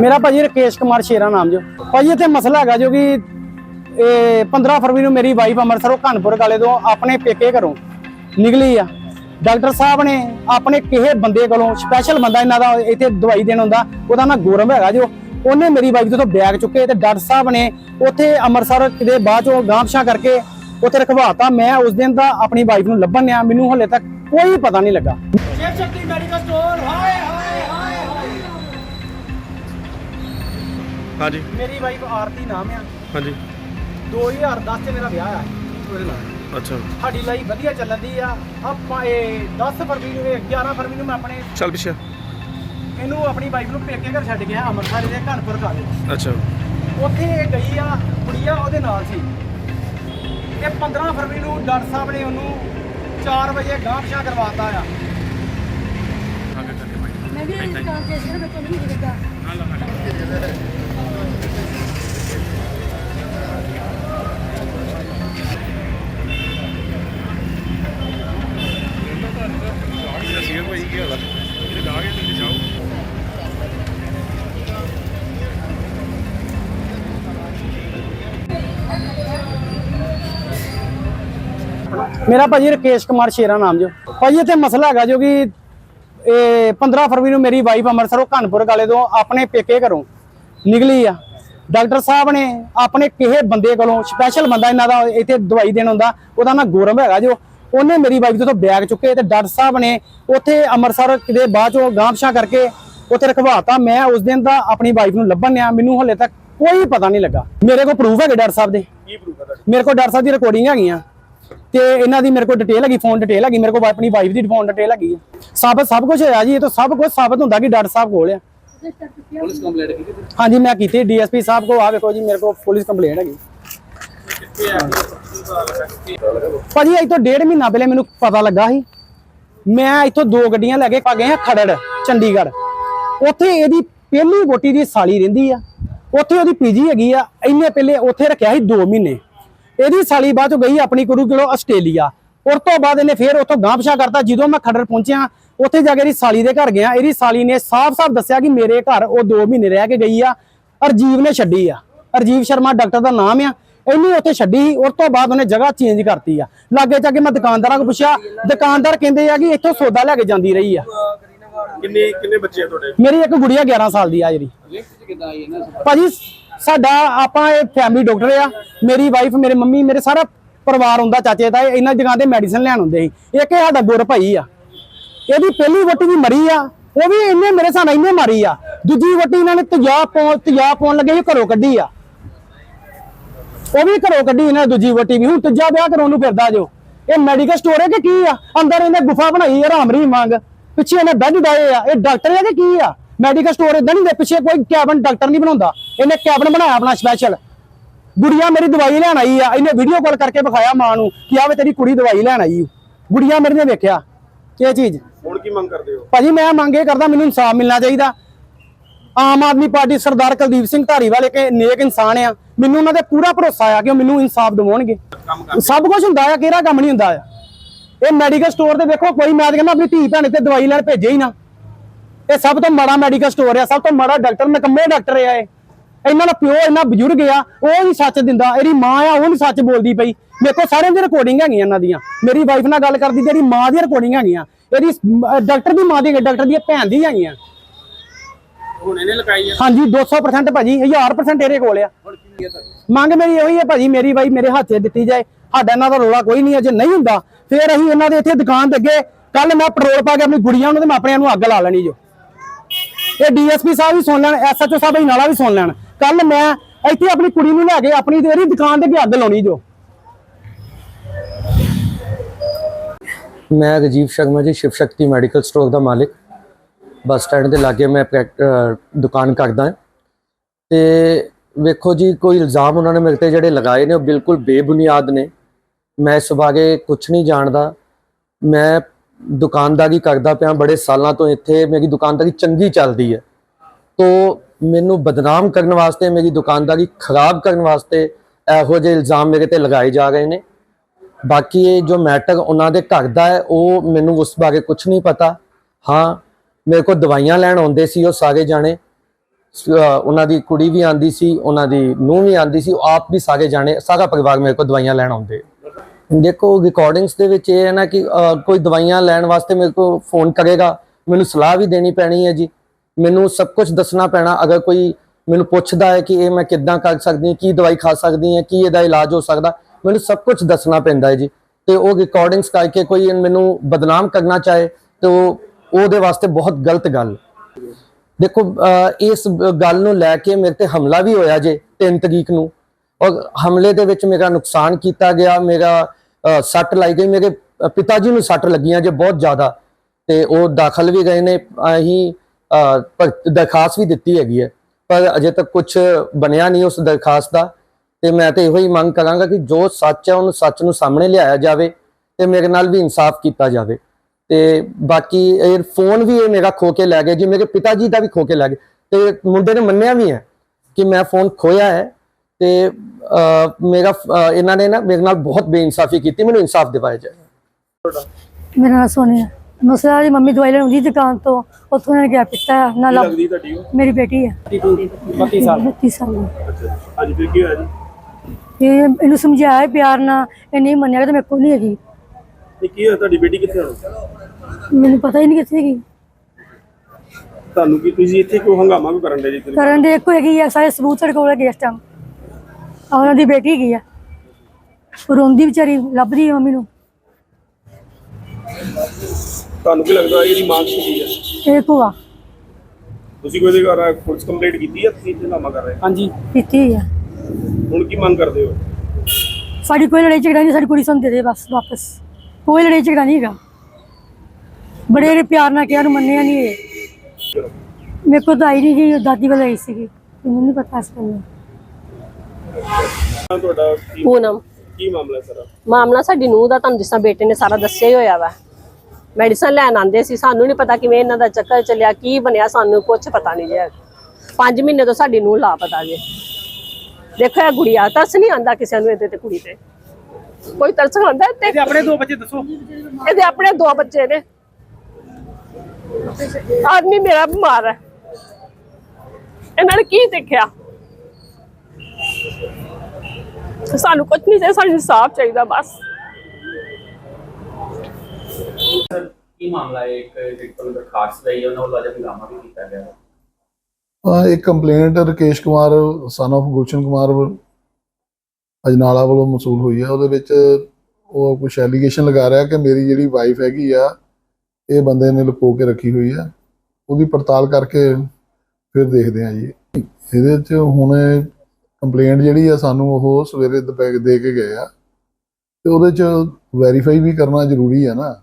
ਮੇਰਾ ਭਾਜੀ ਰਕੇਸ਼ ਕੁਮਾਰ ਸ਼ੇਰਾ ਨਾਮ ਜੋ। ਭਾਜੀ, ਇੱਥੇ ਮਸਲਾ ਹੈਗਾ ਜੋ ਕਿ ਇਹ 15 ਫਰਵਰੀ ਨੂੰ ਮੇਰੀ ਵਾਈਫ ਅੰਮ੍ਰਿਤਸਰੋਂ ਕਾਨਪੁਰ ਕਾਲੇ ਤੋਂ ਆਪਣੇ ਪੇਕੇ ਘਰੋਂ ਨਿਕਲੀ ਆ। ਡਾਕਟਰ ਸਾਹਿਬ ਨੇ ਆਪਣੇ ਕਿਸੇ ਬੰਦੇ ਕੋਲੋਂ ਸਪੈਸ਼ਲ ਬੰਦਾ ਇਹਨਾਂ ਦਾ ਇੱਥੇ ਦਵਾਈ ਦੇਣ ਹੁੰਦਾ ਉਹਦਾ ਨਾਂ ਗੌਰਵ ਹੈਗਾ ਜੋ। ਉਹਨੇ ਮੇਰੀ ਵਾਈਫ ਤੋਂ ਬੈਗ ਚੁੱਕੇ ਤੇ ਡਾਕਟਰ ਸਾਹਿਬ ਨੇ ਉੱਥੇ ਅੰਮ੍ਰਿਤਸਰ ਦੇ ਬਾਅਦ ਚੋਂ ਗਾਂਵਸ਼ਾ ਕਰਕੇ ਉੱਥੇ ਰਖਵਾਤਾ। ਮੈਂ ਉਸ ਦਿਨ ਦਾ ਆਪਣੀ ਵਾਈਫ ਨੂੰ ਲੱਭਣ ਆ ਮੈਨੂੰ ਹਲੇ ਤੱਕ ਕੋਈ ਪਤਾ ਨਹੀਂ ਲੱਗਾ। ਸ਼ਿਵ ਸ਼ਕਤੀ ਮੈਡੀਕਲ ਸਟੋਰ ਹਾਏ। ਹਾਂਜੀ। ਮੇਰੀ ਵਾਈਫ ਆਰਤੀ ਨਾਮ ਆ। ਹਾਂਜੀ। 2010 ਚ ਮੇਰਾ ਵਿਆਹ ਆ। ਉਹਦੇ ਨਾਲ। ਅੱਛਾ। ਸਾਡੀ ਲਾਈ ਵਧੀਆ ਚੱਲਦੀ ਆ। ਆਪਾਂ ਇਹ 10 ਫਰਵਰੀ ਨੂੰ ਇਹ 11 ਫਰਵਰੀ ਨੂੰ ਮੈਂ ਆਪਣੇ ਚੱਲ ਪਿੱਛੇ। ਇਹਨੂੰ ਆਪਣੀ ਵਾਈਫ ਨੂੰ ਪੇਕੇ ਘਰ ਛੱਡ ਗਿਆ ਅੰਮ੍ਰਿਤਸਰ ਦੇ ਘਰਪੁਰ ਕਾਲੇ ਅੱਛਾ। ਉੱਥੇ ਇਹ ਗਈ ਆ ਕੁੜੀਆ ਉਹਦੇ ਨਾਲ ਸੀ। ਤੇ 15 ਫਰਵਰੀ ਨੂੰ ਡਾਕਟਰ ਸਾਹਿਬ ਨੇ ਉਹਨੂੰ 4 ਵਜੇ ਗਾਂਵਸ਼ਾ ਕਰਵਾਤਾ ਆ। ਮੈਂ ਵੀ ਇਸ ਕੰਮ ਕੇ ਸਿਰ ਵਿੱਚ ਨਹੀਂ ਦਿਖਦਾ ਮੇਰਾ ਭਾਜੀ ਰਕੇਸ਼ ਕੁਮਾਰ ਸ਼ੇਰਾ ਨਾਮ ਜੋ। ਭਾਜੀ, ਇੱਥੇ ਮਸਲਾ ਹੈਗਾ ਜੋ ਕਿ, ਇਹ 15 ਫਰਵਰੀ ਨੂੰ ਮੇਰੀ ਵਾਈਫ ਅੰਮ੍ਰਿਤਸਰੋਂ ਕਾਨਪੁਰ ਕਾਲੇ ਤੋਂ ਆਪਣੇ ਪੇਕੇ ਘਰੋਂ ਨਿਕਲੀ ਆ। ਡਾਕਟਰ ਸਾਹਿਬ ਨੇ ਆਪਣੇ ਕਿਸੇ ਬੰਦੇ ਕੋਲੋਂ ਸਪੈਸ਼ਲ ਬੰਦਾ ਇਹਨਾਂ ਦਾ ਇੱਥੇ ਦਵਾਈ ਦੇਣ ਹੁੰਦਾ ਉਹਦਾ ਨਾਂ ਗੌਰਵ ਹੈਗਾ ਜੋ। ਉਹਨੇ ਮੇਰੀ ਵਾਈਫ ਤੋਂ ਬੈਗ ਚੁੱਕੇ ਤੇ ਡਾਕਟਰ ਸਾਹਿਬ ਨੇ ਉੱਥੇ ਅੰਮ੍ਰਿਤਸਰ ਕਿਤੇ ਬਾਅਦ ਚੋਂ ਗਾਂਵਸ਼ਾ ਕਰਕੇ ਉੱਥੇ ਰਖਵਾਤਾ। ਮੈਂ ਉਸ ਦਿਨ ਦਾ ਆਪਣੀ ਵਾਈਫ ਨੂੰ ਲੱਭਣ ਆ ਮੈਨੂੰ ਹਲੇ ਤੱਕ ਕੋਈ ਪਤਾ ਨਹੀਂ ਲੱਗਾ। ਮੇਰੇ ਕੋਲ ਪ੍ਰੂਫ ਹੈਗੇ ਡਾਕਟਰ ਸਾਹਿਬ ਦੇ। ਕੀ ਪ੍ਰੂਫ ਹੈ ਮੇਰੇ ਕੋਲ ਡਾਕਟਰ ਸਾਹਿਬ ਦੀ ਰਿਕਾਰਡਿੰਗ ਹੈਗੀਆਂ। ਤੇ ਇਹਨਾਂ ਦੀ ਮੇਰੇ ਕੋਲ ਡਿਟੇਲ ਹੈਗੀ ਫੋਨ ਡਿਟੇਲ ਹੈਗੀ ਮੇਰੇ ਕੋਲ ਆਪਣੀ ਵਾਈਫ ਦੀ ਫੋਨ ਡਿਟੇਲ ਹੈਗੀ ਹੈ ਸਾਬਤ ਸਭ ਕੁਝ ਹੋਇਆ ਜੀ ਇਹ ਤਾਂ ਸਭ ਕੁਝ ਸਾਬਤ ਹੁੰਦਾ ਕਿ ਡਾਕਟਰ ਸਾਹਿਬ ਕੋਲ ਆ। ਪੁਲਿਸ ਕੰਪਲੇਂਟ ਕੀਤੀ ਹਾਂਜੀ ਮੈਂ ਕੀਤੀ ਡੀਐਸਪੀ ਸਾਹਿਬ ਕੋ ਆ ਵੇਖੋ ਜੀ ਮੇਰੇ ਕੋਲ ਪੁਲਿਸ ਕੰਪਲੇਂਟ ਹੈਗੀ। ਭਾਜੀ ਅੱਜ ਤੋਂ ਡੇਢ ਮਹੀਨਾ ਪਹਿਲੇ ਮੈਨੂੰ ਪਤਾ ਲੱਗਾ ਸੀ। ਮੈਂ ਇੱਥੋਂ ਦੋ ਗੱਡੀਆਂ ਲੈ ਕੇ ਆ ਗਏ ਆ ਖੜੜ ਚੰਡੀਗੜ੍ਹ। ਉੱਥੇ ਇਹਦੀ ਪਹਿਲੀ ਵੋਟੀ ਦੀ ਸਾਲੀ ਰਹਿੰਦੀ ਆ। ਉੱਥੇ ਉਹਦੀ ਪੀਜੀ ਹੈਗੀ ਆ ਇੰਨੇ ਪਹਿਲੇ ਉੱਥੇ ਰੱਖਿਆ ਸੀ 2 ਮਹੀਨੇ। ਇਹਦੀ ਸਾਲੀ ਬਾਅਦ ਚੋਂ ਗਈ ਆਪਣੀ ਗੁਰੂ ਕਿਲੋ ਆਸਟ੍ਰੇਲੀਆ। ਉਸ ਤੋਂ ਬਾਅਦ ਇਹਨੇ ਫੇਰ ਉੱਥੋਂ ਗਾਂਪਸ਼ਾ ਕਰਤਾ। ਜਦੋਂ ਮੈਂ ਖੜੜ ਪਹੁੰਚਿਆ ਉੱਥੇ ਜਾ ਕੇ ਇਹਦੀ ਸਾਲੀ ਦੇ ਘਰ ਗਿਆ। ਇਹਦੀ ਸਾਲੀ ਨੇ ਸਾਫ਼-ਸਾਫ਼ ਦੱਸਿਆ ਕਿ ਮੇਰੇ ਘਰ ਉਹ 2 ਮਹੀਨੇ ਰਹਿ ਕੇ ਗਈ ਆ। ਅਰਜੀਵ ਨੇ ਛੱਡੀ ਆ। ਅਰਜੀਵ ਸ਼ਰਮਾ ਡਾਕਟਰ ਦਾ ਨਾਮ ਆ। ਇਹਨੇ ਉੱਥੇ ਛੱਡੀ ਉਸ ਤੋਂ ਬਾਅਦ ਉਹਨੇ ਜਗ੍ਹਾ ਚੇਂਜ ਕਰਤੀ ਆ। ਲਾਗੇ ਜਾ ਕੇ ਮੈਂ ਦੁਕਾਨਦਾਰਾਂ ਕੋਲ ਪੁੱਛਿਆ ਦੁਕਾਨਦਾਰ ਕਹਿੰਦੇ ਆ ਕਿ ਇੱਥੋਂ ਸੌਦਾ ਲੈ ਕੇ ਜਾਂਦੀ ਰਹੀ ਆ। ਕਿੰਨੇ ਕਿੰਨੇ ਬੱਚੇ ਆ ਤੁਹਾਡੇ? ਮੇਰੀ ਇੱਕ ਗੁੜੀਆ 11 ਸਾਲ ਦੀ ਆ ਜਿਹੜੀ। ਕਿਦਾਂ ਆਈ ਨਾ ਭਾਜੀ ਸਾਡਾ ਆਪਾਂ ਇਹ ਫੈਮਿਲੀ ਡਾਕਟਰ ਆ, ਮੇਰੀ ਵਾਈਫ ਮੇਰੇ ਮੰਮੀ, ਮੇਰੇ ਸਾਰਾ ਪਰਿਵਾਰ ਹੁੰਦਾ, ਚਾਚੇ ਦਾ ਇਹਨਾਂ ਜਗ੍ਹਾ ਤੇ ਮੈਡੀਸਨ ਲੈਣ ਹੁੰਦੇ ਸੀ। ਇੱਕ ਇਹ ਸਾਡਾ ਗੁਰ ਭਾਈ ਆ। ਇਹਦੀ ਪਹਿਲੀ ਵੋਟੀ ਵੀ ਮਰੀ ਆ, ਉਹ ਵੀ ਇਹਨੇ ਮੇਰੇ ਸਾਹ ਇੰਨੇ ਮਾਰੀ ਆ। ਦੂਜੀ ਵੋਟੀ ਇਹਨਾਂ ਨੇ ਤੇਜ਼ਾਬ ਪਾਉਣ ਤੇਜ਼ਾਬ ਪਾਉਣ ਲੱਗੇ ਸੀ, ਘਰੋਂ ਕੱਢੀ ਆ। ਉਹ ਵੀ ਘਰੋਂ ਕੱਢੀ ਇਹਨਾਂ ਨੇ ਦੂਜੀ ਵੋਟੀ ਵੀ। ਹੁਣ ਤੀਜਾ ਵਿਆਹ ਕਰਾਉਣ ਨੂੰ ਫਿਰਦਾ ਜੋ। ਇਹ ਮੈਡੀਕਲ ਸਟੋਰ ਹੈ ਕਿ ਕੀ ਆ? ਅੰਦਰ ਇਹਨੇ ਗੁਫਾ ਬਣਾਈ ਹੈ ਰਾਮਰੀ ਮੰਗ ਪਿੱਛੇ ਇਹਨੇ ਬੈੱਡ ਡਾਏ ਆ। ਇਹ ਡਾਕਟਰ ਹੈ ਕਿ ਕੀ ਆ? ਮੈਡੀਕਲ ਸਟੋਰ ਇਦਾਂ ਨਹੀਂ ਦੇ ਪਿੱਛੇ ਕੋਈ ਕੈਬਨ ਡਾਕਟਰ ਨਹੀਂ ਬਣਾਉਂਦਾ। ਇਹਨੇ ਕੈਬਨ ਬਣਾਇਆ ਆਪਣਾ ਸਪੈਸ਼ਲ ਗੁੜੀਆ ਮੇਰੀ ਦਵਾਈ ਲੈਣ ਆਈ ਆ। ਇਹਨੇ ਵੀਡੀਓ ਕਾਲ ਕਰਕੇ ਵਿਖਾਇਆ ਮਾਂ ਨੂੰ ਕਿ ਆਵੇ ਤੇਰੀ ਕੁੜੀ ਦਵਾਈ ਲੈਣ ਆਈ। ਗੁੜੀਆ ਮੇਰੀ ਨੇ ਵੇਖਿਆ। ਇਹ ਚੀਜ਼? ਹੁਣ ਕੀ ਮੰਗ ਕਰਦੇ ਹੋ? ਭਾਜੀ ਮੈਂ ਮੰਗ ਇਹ ਕਰਦਾ ਮੈਨੂੰ ਇਨਸਾਫ ਮਿਲਣਾ ਚਾਹੀਦਾ। ਆਮ ਆਦਮੀ ਪਾਰਟੀ ਸਰਦਾਰ ਕੁਲਦੀਪ ਸਿੰਘ ਧਾਰੀਵਾਲ ਇੱਕ ਨੇਕ ਇਨਸਾਨ ਆ। ਮੈਨੂੰ ਉਹਨਾਂ ਤੇ ਪੂਰਾ ਭਰੋਸਾ ਆ ਕਿ ਉਹ ਮੈਨੂੰ ਇਨਸਾਫ ਦਿਵਾਉਣਗੇ। ਸਭ ਕੁਝ ਹੁੰਦਾ ਆ ਕਿਹੜਾ ਕੰਮ ਨਹੀਂ ਹੁੰਦਾ ਆ। ਇਹ ਮੈਡੀਕਲ ਸਟੋਰ ਤੇ ਵੇਖੋ ਕੋਈ ਮੈਂ ਕਹਿੰਦਾ ਆਪਣੀ ਧੀ ਭੈਣ ਤੇ ਦਵਾਈ ਲੈਣ ਭੇਜੇ ਹੀ ਨਾ। ਇਹ ਸਭ ਤੋਂ ਮਾੜਾ ਮੈਡੀਕਲ ਸਟੋਰ ਆ ਸਭ ਤੋਂ ਮਾੜਾ ਡਾਕਟਰ ਨਕੰਮੇ ਡਾਕਟਰ ਆ ਇਹ। ਇਹਨਾਂ ਦਾ ਪਿਓ ਇੰਨਾ ਬਜ਼ੁਰਗ ਆ ਉਹ ਨਹੀਂ ਸੱਚ ਦਿੰਦਾ ਇਹਦੀ ਮਾਂ ਆ ਉਹ ਨਹੀਂ ਸੱਚ ਬੋਲਦੀ ਪਈ। ਮੇਰੇ ਕੋਲ ਸਾਰਿਆਂ ਦੀ ਰਿਕਾਰਡਿੰਗ ਹੈਗੀਆਂ ਇਹਨਾਂ ਦੀਆਂ। ਮੇਰੀ ਵਾਈਫ ਨਾਲ ਗੱਲ ਕਰਦੀ ਜਿਹੜੀ ਮਾਂ ਦੀ ਰਿਕਾਰਡਿੰਗ ਹੈਗੀਆਂ। ਇਹਦੀ ਅਹ, ਡਾਕਟਰ ਦੀ ਮਾਂ ਦੀ ਡਾਕਟਰ ਦੀ ਭੈਣ ਦੀ ਹੈਗੀਆਂ। ਹੁਣ ਇਹਨੇ ਲਗਾਈ ਆ। ਹਾਂਜੀ 200% ਭਾਜੀ 1000% ਇਹਦੇ ਕੋਲ ਆ। ਮੰਗ ਮੇਰੀ ਇਹੀ ਹੈ ਭਾਜੀ ਮੇਰੀ ਬਾਈ ਮੇਰੇ ਹੱਥ 'ਚ ਦਿੱਤੀ ਜਾਏ। ਸਾਡਾ ਇਹਨਾਂ ਦਾ ਰੋਲਾ ਕੋਈ ਨਹੀਂ ਹੈ ਜੇ ਨਹੀਂ ਹੁੰਦਾ ਫਿਰ ਅਸੀਂ ਇਹਨਾਂ ਦੇ ਇੱਥੇ ਦੁਕਾਨ ਦੇ ਅੱਗੇ ਕੱਲ ਮੈਂ ਪੈਟਰੋਲ ਪਾ ਕੇ ਆਪਣੀ ਗੁੜੀਆਂ ਨੂੰ ਤੇ ਮੈਂ ਆਪਣਿਆਂ ਨੂੰ ਅੱਗ ਲਾ ਲੈਣੀ ਜੋ। ਇਹ ਡੀਐਸਪੀ ਸਾਹਿਬ ਵੀ ਸੁਣ ਲੈਣ ਐਸਐਚਓ ਸਾਹਿਬ ਨਾਲਾ ਵੀ ਸੁਣ ਲੈਣ। ਕੱਲ ਮੈਂ ਇੱਥੇ ਆਪਣੀ ਕੁੜੀ ਨੂੰ ਲੈ ਕੇ ਆਪਣੀ ਤੇਰੀ ਦੁਕਾਨ ਦੇ ਅੱਗ ਲਾਉਣੀ ਜੋ। ਮੈਂ ਰਜੀਵ ਸ਼ਰਮਾ ਜੀ, ਸ਼ਿਵ ਸ਼ਕਤੀ ਮੈਡੀਕਲ ਸਟੋਰ ਦਾ ਮਾਲਿਕ। ਬੱਸ ਸਟੈਂਡ ਦੇ ਲਾਗੇ ਮੈਂ ਦੁਕਾਨ ਕਰਦਾ ਹਾਂ। ਤੇ ਵੇਖੋ ਜੀ, ਕੋਈ ਇਲਜ਼ਾਮ ਉਹਨਾਂ ਨੇ ਮੇਰੇ ਤੇ ਜਿਹੜੇ ਲਗਾਏ ਨੇ, ਉਹ ਬਿਲਕੁਲ ਬੇਬੁਨਿਆਦ ਨੇ। ਮੈਂ ਇਸ ਬਾਰੇ ਕੁਝ ਨਹੀਂ ਜਾਣਦਾ। ਮੈਂ ਦੁਕਾਨਦਾਰੀ ਕਰਦਾ ਪਿਆ ਬੜੇ ਸਾਲਾਂ ਤੋਂ ਇੱਥੇ, ਮੇਰੀ ਦੁਕਾਨਦਾਰੀ ਚੰਗੀ ਚੱਲਦੀ ਹੈ। ਤੋ ਮੈਨੂੰ ਬਦਨਾਮ ਕਰਨ ਵਾਸਤੇ, ਮੇਰੀ ਦੁਕਾਨਦਾਰੀ ਖਰਾਬ ਕਰਨ ਵਾਸਤੇ ਇਹੋ ਜਿਹੇ ਇਲਜ਼ਾਮ ਮੇਰੇ ਤੇ ਲਗਾਏ ਜਾ ਰਹੇ ਨੇ। ਬਾਕੀ ਇਹ ਜੋ ਮੈਟਰ ਉਹਨਾਂ ਦੇ ਘਰ ਦਾ ਹੈ, ਉਹ ਮੈਨੂੰ ਉਸ ਬਾਰੇ ਕੁਝ ਨਹੀਂ ਪਤਾ। ਹਾਂ, ਮੇਰੇ ਕੋਲ ਦਵਾਈਆਂ ਲੈਣ ਆਉਂਦੇ ਸੀ, ਉਹ ਸਾਰੇ ਜਾਣੇ। ਉਹਨਾਂ ਦੀ ਕੁੜੀ ਵੀ ਆਂਦੀ ਸੀ, ਉਹਨਾਂ ਦੀ ਨੂੰਹ ਵੀ ਆਂਦੀ ਸੀ, ਉਹ ਆਪ ਵੀ ਸਾਰੇ ਜਾਣੇ, ਸਾਰਾ ਪਰਿਵਾਰ ਮੇਰੇ ਕੋਲ ਦਵਾਈਆਂ ਲੈਣ ਆਉਂਦੇ। ਦੇਖੋ ਰਿਕਾਰਡਿੰਗਸ ਦੇ ਵਿੱਚ ਇਹ ਹੈ ਨਾ ਕਿ ਕੋਈ ਦਵਾਈਆਂ ਲੈਣ ਵਾਸਤੇ ਮੇਰੇ ਕੋਲ ਫੋਨ ਕਰੇਗਾ, ਮੈਨੂੰ ਸਲਾਹ ਵੀ ਦੇਣੀ ਪੈਣੀ ਹੈ ਜੀ। ਮੈਨੂੰ ਸਭ ਕੁਝ ਦੱਸਣਾ ਪੈਣਾ, ਅਗਰ ਕੋਈ ਮੈਨੂੰ ਪੁੱਛਦਾ ਹੈ ਕਿ ਇਹ ਮੈਂ ਕਿੱਦਾਂ ਕਰ ਸਕਦੀ ਹਾਂ, ਕੀ ਦਵਾਈ ਖਾ ਸਕਦੀ ਹਾਂ, ਕੀ ਇਹਦਾ ਇਲਾਜ ਹੋ ਸਕਦਾ, ਮੈਨੂੰ ਸਭ ਕੁਝ ਦੱਸਣਾ ਪੈਂਦਾ ਹੈ ਜੀ। ਤੇ ਉਹ ਰਿਕਾਰਡਿੰਗਸ ਕਰਕੇ ਕੋਈ ਮੈਨੂੰ ਬਦਨਾਮ ਕਰਨਾ ਚਾਹੇ, ਤੇ ਉਹ, ਉਹਦੇ ਵਾਸਤੇ ਬਹੁਤ ਗਲਤ ਗੱਲ। ਦੇਖੋ ਇਸ ਗੱਲ ਨੂੰ ਲੈ ਕੇ ਮੇਰੇ ਤੇ ਹਮਲਾ ਵੀ ਹੋਇਆ ਜੇ 3 ਤਰੀਕ ਨੂੰ। ਔਰ ਹਮਲੇ ਦੇ ਵਿੱਚ ਮੇਰਾ ਨੁਕਸਾਨ ਕੀਤਾ ਗਿਆ, ਮੇਰਾ ਸੱਟ ਲਾਈ ਗਈ। ਮੇਰੇ ਪਿਤਾ ਜੀ ਨੂੰ ਸੱਟ ਲੱਗੀਆਂ ਜੇ ਬਹੁਤ ਜ਼ਿਆਦਾ। ਤੇ ਉਹ ਦਾਖਲ ਵੀ ਗਏ ਨੇ ਅਸੀਂ ਦਰਖਾਸਤ ਵੀ ਦਿੱਤੀ ਹੈਗੀ ਹੈ। ਪਰ ਅਜੇ ਤੱਕ ਕੁਝ ਬਣਿਆ ਨਹੀਂ ਉਸ ਦਰਖਾਸਤ ਦਾ। ਤੇ ਮੈਂ ਤੇ ਇਹੋ ਹੀ ਮੰਗ ਕਰਾਂਗਾ ਕਿ ਜੋ ਸੱਚ ਹੈ, ਉਹਨੂੰ ਸੱਚ ਨੂੰ ਸਾਹਮਣੇ ਲਿਆਇਆ ਜਾਵੇ ਤੇ ਮੇਰੇ ਨਾਲ ਵੀ ਇਨਸਾਫ ਕੀਤਾ ਜਾਵੇ। ਤੇ ਬਾਕੀ ਇਹ ਫੋਨ ਵੀ ਇਹ ਮੇਰਾ ਖੋ ਕੇ ਲੈ ਗਏ। ਜੀ ਮੇਰੇ ਪਿਤਾ ਜੀ ਦਾ ਵੀ ਖੋ ਕੇ ਲੈ ਗਏ। ਤੇ ਮੁੰਡੇ ਨੇ ਮੰਨਿਆ ਵੀ ਹੈ ਕਿ ਮੈਂ ਫੋਨ ਖੋਇਆ ਹੈ। ਤੇ ਮੇਰਾ ਇਹਨਾਂ ਨੇ ਨਾ ਮੇਰੇ ਨਾਲ ਬਹੁਤ ਬੇਇਨਸਾਫੀ ਕੀਤੀ ਮੈਨੂੰ ਇਨਸਾਫ ਦਿਵਾਇਆ ਜਾਏ। ਮੇਰਾ ਨਾਮ ਸੋਨੀਆ। ਮਸਲਾ ਜੀ ਮੰਮੀ ਦਵਾਈ ਲੈਣ ਆਉਂਦੀ ਦੁਕਾਨ ਤੋਂ ਉੱਥੋਂ ਨੇ ਗਿਆ ਪਿੱਤਾ ਨਾ ਉਹ? ਮੇਰੀ ਬੇਟੀ ਹੈ। 32 ਸਾਲ। 32 ਸਾਲ। ਹਾਂਜੀ ਫਿਰ ਕੀ ਹੋਇਆ ਜੀ? ਇਹ ਇਹਨੂੰ ਸਮਝਾਇਆ ਪਿਆਰ ਨਾਲ ਇਹ ਨਹੀਂ ਮੰਨਿਆ ਕਿ ਮੇਰੇ ਕੋਲ ਨਹੀਂ ਹੈਗੀ। ਇਹ ਕੀ ਹੋਇਆ ਤੁਹਾਡੀ ਬੇਟੀ ਕਿੱਥੇ ਹੁਣ? ਮੈਨੂੰ ਪਤਾ ਹੀ ਨਹੀਂ ਕਿੱਥੇ ਗਈ ਤੁਹਾਨੂੰ ਕੀ ਤੁਸੀਂ ਇੱਥੇ ਕਿਉਂ ਹੰਗਾਮਾ ਕਿਉਂ ਕਰਨ ਦੇ ਜੀ? ਕਰਨ ਦੇ ਇੱਕੋ ਹੈਗੀ ਆ ਸਾਰੇ ਸਬੂਤ ਸਾਡੇ ਕੋਲ ਹੈਗੇ ਇਸ ਟਾਈਮ ਆ ਉਹਨਾਂ ਦੀ ਬੇਟੀ ਹੈਗੀ ਆ। ਉਹ ਰੋਂਦੀ ਵਿਚਾਰੀ ਲੱਭਦੀ ਆ ਮੰਮੀ ਨੂੰ। ਤੁਹਾਨੂੰ ਕੀ ਲੱਗਦਾ ਇਹਦੀ ਮੰਗ ਕੀ ਹੈ ਇਹ ਭੂਆ। ਤੁਸੀਂ ਕੋਈ ਇਹਦੇ ਘਰ ਪੁਲਿਸ ਕੰਪਲੇਂਟ ਕੀਤੀ ਹੈ ਤੁਸੀਂ ਇੱਥੇ ਹੰਗਾਮਾ ਕਰ ਰਹੇ ਹੋ? ਹਾਂਜੀ। ਕੀਤੀ ਆ। ਹੁਣ ਕੀ ਮੰਗ ਕਰਦੇ ਹੋ? ਸਾਡੀ ਕੋਈ ਲੜਾਈ ਝਗੜਾ ਨਹੀਂ ਸਾਡੀ ਕੁੜੀ ਸਾਨੂੰ ਦੇ ਦੇ ਬਸ ਵਾਪਸ। ਕੋਈ ਲੜਾਈ ਝਗੜਾ ਨਹੀਂ ਹੈਗਾ। ਬੜੇ ਇਹਨੇ ਪਿਆਰ ਨਾਲ ਕਿਹਾ ਨੂੰ ਮੰਨਿਆ ਨਹੀਂ ਇਹ। ਮੇਰੇ ਕੋਲ ਤਾਂ ਆਈ ਨਹੀਂ ਜੀ ਦਾਦੀ ਵੱਲ ਆਈ ਸੀਗੀ। ਮੈਨੂੰ ਨਹੀਂ ਪਤਾ ਇਸ ਗੱਲ ਤੁਹਾਡਾ? ਕੀ ਪੂਨਮ। ਕੀ ਮਾਮਲਾ ਹੈ ਸਾਰਾ? ਮਾਮਲਾ ਸਾਡੀ ਨੂੰਹ ਦਾ ਤੁਹਾਨੂੰ ਜਿਸ ਤਰ੍ਹਾਂ ਬੇਟੇ ਨੇ ਸਾਰਾ ਦੱਸਿਆ ਹੀ ਹੋਇਆ ਵਾ। ਮੈਡੀਸਨ ਲੈਣ ਆਂਦੇ ਸੀ ਸਾਨੂੰ ਨਹੀਂ ਪਤਾ ਕਿਵੇਂ ਇਹਨਾਂ ਦਾ ਚੱਕਰ ਚੱਲਿਆ ਕੀ ਬਣਿਆ ਸਾਨੂੰ ਕੁਝ ਪਤਾ ਨਹੀਂ ਜੇ 5 ਮਹੀਨੇ ਤੋਂ ਸਾਡੀ ਨੂੰਹ ਲਾਪਤਾ ਜੇ। ਦੇਖੋ ਇਹ ਗੁੜੀਆ ਤਰਸ ਨਹੀਂ ਆਂਦਾ ਕਿਸੇ ਨੂੰ ਇਹਦੇ ਤੇ ਕੁੜੀ ਤੇ। ਕੋਈ ਤਰਸ ਆਂਦਾ ਤੇ? ਤੇ ਆਪਣੇ ਦੋ ਬੱਚੇ ਦੱਸੋ। ਇਹਦੇ ਆਪਣੇ ਦੋ ਬੱਚੇ ਨੇ। ਆਦਮੀ ਮੇਰਾ ਬਿਮਾਰ ਹੈ। ਇਹਨਾਂ ਨੇ ਕੀ ਦੇਖਿਆ? ਸਾਨੂੰ ਕੁਝ ਨਹੀਂ ਚਾਹੀਦਾ ਸਾਨੂੰ ਇਨਸਾਫ ਚਾਹੀਦਾ ਬਸ। ਕੀ ਮਾਮਲਾ ਹੈ? ਇੱਕ ਜਿਹੜੀ ਤੁਹਾਨੂੰ ਦਰਖਾਸਤ ਦਈ ਉਹਨਾਂ ਵੱਲੋਂ ਅੱਜ ਹੰਗਾਮਾ ਵੀ ਕੀਤਾ ਗਿਆ ਹੈ। ਇੱਕ complaint Rakesh Kumar son of Gulshan Kumar Ajnala ਵੱਲੋਂ ਮਸੂਲ ਹੋਈ ਹੈ। ਉਹਦੇ ਵਿੱਚ ਉਹ ਕੁਝ ਐਲੀਗੇਸ਼ਨ ਲਗਾ ਰਿਹਾ ਕਿ ਮੇਰੀ ਜਿਹੜੀ ਵਾਈਫ ਹੈਗੀ ਆ ਇਹ ਬੰਦੇ ਨੇ ਲੁਕੋ ਕੇ ਰੱਖੀ ਹੋਈ ਆ ਉਹਦੀ ਪੜਤਾਲ ਕਰਕੇ ਫਿਰ ਦੇਖਦੇ ਆ ਜੀ। ਇਹਦੇ ਵਿੱਚ ਹੁਣ ਕੰਪਲੇਂਟ ਜਿਹੜੀ ਆ ਸਾਨੂੰ ਉਹ ਸਵੇਰੇ ਦੁਪਹਿਰ ਦੇ ਕੇ ਗਏ ਆ। ਤੇ ਉਹਦੇ ਚ ਵੈਰੀਫਾਈ ਵੀ ਕਰਨਾ ਜ਼ਰੂਰੀ ਆ ਨਾ।